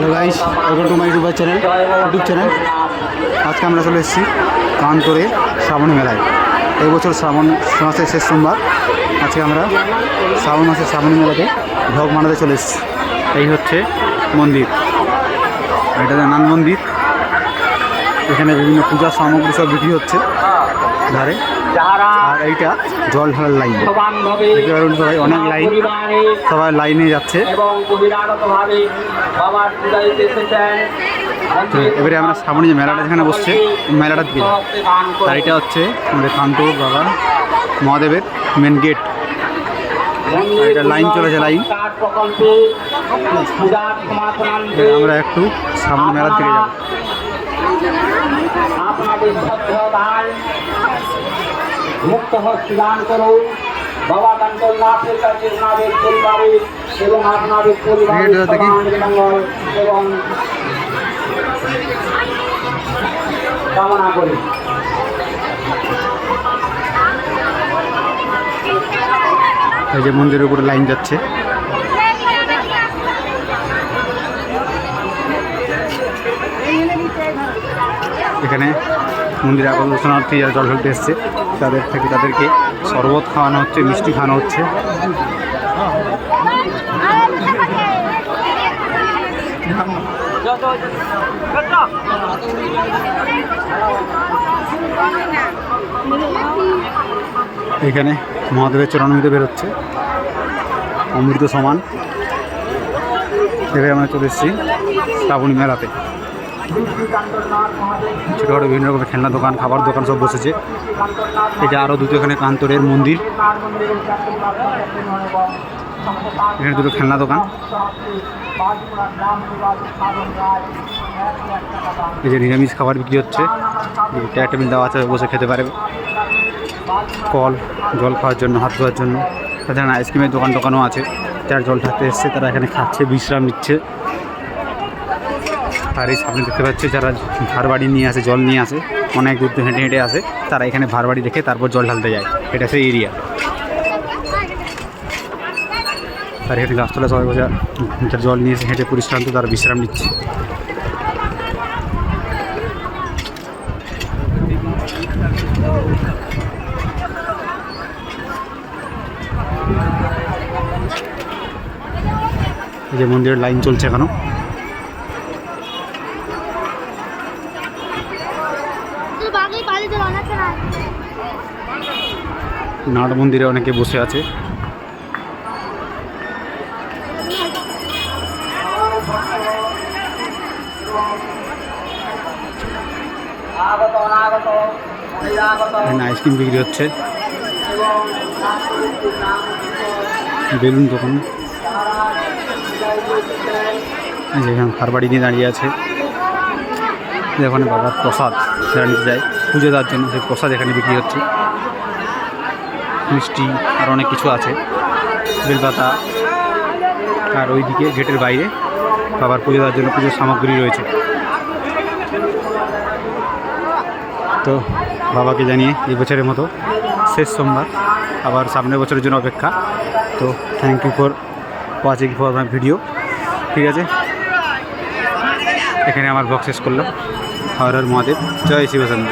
Hello guys welcome to my YouTube channel YouTube channel আজকে আমরা চলে এসেছি কানপুরে শ্রাবণ মেলায়। এই বছর শ্রাবণ মাসের শেষ সোমবার। আজকে আমরা শ্রাবণ মাসের শ্রাবণী মেলাতে ভোগ মানাতে চলে এসেছি। এই হচ্ছে মন্দির। এটা নান মন্দির। এখানে বিভিন্ন পূজার সামগ্রী সব বিক্রি হচ্ছে। ধারে। আর এইটা জল ঢালার লাইন। দেখতে সবাই অনেক লাইন। সবাই লাইনে যাচ্ছে। এবারে আমরা সামনে যে মেলাটা যেখানে বসছে মেলাটা দিকে আর এটা হচ্ছে আমাদের কান্তপুর বাবা মহাদেবের মেন গেট এটা লাইন চলেছে, লাইন। আমরা একটু সামনে মেলার দিকে যাব। মুক্ত হস্তে দান করুন বাবা কান্তনাথের কাছে আপনাদের পরিবারে এবং আপনাদের পরিবারের মঙ্গল এবং কামনা করি। এই যে মন্দিরের উপরে লাইন যাচ্ছে। এখানে মন্দিরে আগত দর্শনার্থী যারা জল ফেলতে এসছে, তাদের থেকে তাদেরকে শরবত খাওয়ানো হচ্ছে, মিষ্টি খাওয়ানো হচ্ছে। এখানে মহাদেবের চরণামৃত বেরোচ্ছে অমৃত সমান। এবারে আমরা চলে এসেছি শ্রাবণী মেলাতে। ছোটোখাটো বিভিন্ন রকমের খেলনা দোকান, খাবার দোকান সব বসেছে। এটা আরও দুটো এখানে কান্তরের মন্দির। এখানে দুটো খেলনা দোকান। এই যে নিরামিষ খাবার বিক্রি হচ্ছে। টেবিল দেওয়া আছে, বসে খেতে পারে। কল, জল খাওয়ার জন্য, হাত ধোয়ার জন্য। তাছাড়া আইসক্রিমের দোকান দোকানও আছে। যারা জল ঠাকতে এসছে, তারা এখানে খাচ্ছে, বিশ্রাম নিচ্ছে। আর এই সামনে দেখতে পাচ্ছি যারা ভার বাড়ি নিয়ে আসে, জল নিয়ে আসে, অনেক দূর হেঁটে হেঁটে আসে, তারা এখানে ভার বাড়ি রেখে তারপর জল ঢালতে যায়। এটা সেই এরিয়া। আর এখানে গাছতলা সবাই যারা জল নিয়ে এসে হেঁটে পরিশ্রান্ত, তারা বিশ্রাম নিচ্ছে। যে মন্দিরের লাইন চলছে এখনও। নাট মন্দিরে অনেকে বসে আছে। আইসক্রিম বিক্রি হচ্ছে। বেলুন দোকান। এই যে এখানে খারবাড়ি নিয়ে দাঁড়িয়ে আছে। এখানে বাবার প্রসাদ যারা নিতে যায়। পুজো দেওয়ার জন্য সেই প্রসাদ এখানে বিক্রি হচ্ছে। মিষ্টি আর অনেক কিছু আছে। বেলপাতা আর ওইদিকে গেটের বাইরে বাবার পুজো দেওয়ার জন্য পুজোর সামগ্রী রয়েছে। তো বাবাকে জানিয়ে এই বছরের মতো শেষ সোমবার, আবার সামনের বছরের জন্য অপেক্ষা। তো thank you for watching for my video ঠিক আছে? এখানে আমার ব্লগ শেষ করলাম। হর মহাদেব। জয় শিবচন্দ্র